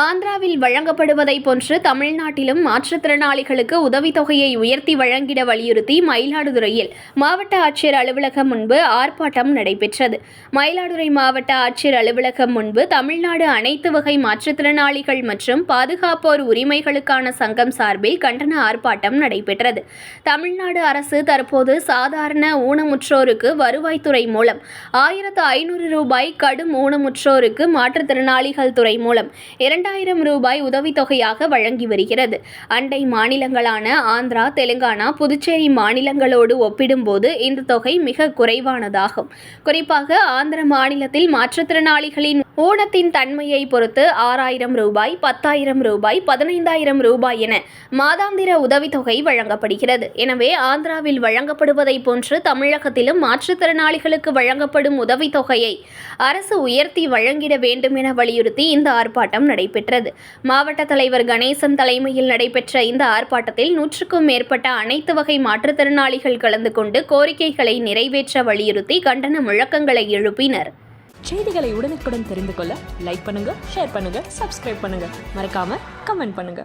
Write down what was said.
ஆந்திராவில் வழங்கப்படுவதை போன்று தமிழ்நாட்டிலும் மாற்றுத்திறனாளிகளுக்கு உதவித்தொகையை உயர்த்தி வழங்கிட வலியுறுத்தி மயிலாடுதுறையில் மாவட்ட ஆட்சியர் அலுவலகம் முன்பு ஆர்ப்பாட்டம் நடைபெற்றது. மயிலாடுதுறை மாவட்ட ஆட்சியர் அலுவலகம் முன்பு தமிழ்நாடு அனைத்து வகை மாற்றுத்திறனாளிகள் மற்றும் பாதுகாப்போர் உரிமைகளுக்கான சங்கம் சார்பில் கண்டன ஆர்ப்பாட்டம் நடைபெற்றது. தமிழ்நாடு அரசு தற்போது சாதாரண ஊனமுற்றோருக்கு வருவாய்த்துறை மூலம் ஆயிரத்து ஐநூறு ரூபாய் கடும் ஊனமுற்றோருக்கு மாற்றுத்திறனாளிகள் துறை மூலம் இரண்டாயிரம் ரூபாய் உதவித்தொகையாக வழங்கி வருகிறது. அண்டை மாநிலங்களான ஆந்திரா தெலுங்கானா புதுச்சேரி மாநிலங்களோடு ஒப்பிடும்போது இந்த தொகை மிக குறைவானதாகும். குறிப்பாக ஆந்திர மாநிலத்தில் மாற்றுத்திறனாளிகளின் ஊனத்தின் தன்மையை பொறுத்து ஆறாயிரம் ரூபாய் பத்தாயிரம் ரூபாய் பதினைந்தாயிரம் ரூபாய் என மாதாந்திர உதவித்தொகை வழங்கப்படுகிறது. எனவே ஆந்திராவில் வழங்கப்படுவதை போன்று தமிழகத்திலும் மாற்றுத்திறனாளிகளுக்கு வழங்கப்படும் உதவித்தொகையை அரசு உயர்த்தி வழங்கிட வேண்டும் என வலியுறுத்தி இந்த ஆர்ப்பாட்டம் நடைபெற்றது மாவட்ட தலைவர் கணேசன் தலைமையில் நடைபெற்ற இந்த ஆர்ப்பாட்டத்தில் நூற்றுக்கும் மேற்பட்ட அனைத்து வகை மாற்றுத்திறனாளிகள் கலந்து கொண்டு கோரிக்கைகளை நிறைவேற்ற வலியுறுத்தி கண்டன முழக்கங்களை எழுப்பினர். செய்திகளை உடனுக்குடன் தெரிந்து கொள்ள லைக் பண்ணுங்க ஷேர் பண்ணுங்க சப்ஸ்கிரைப் பண்ணுங்க. மறக்காம கமெண்ட் பண்ணுங்க.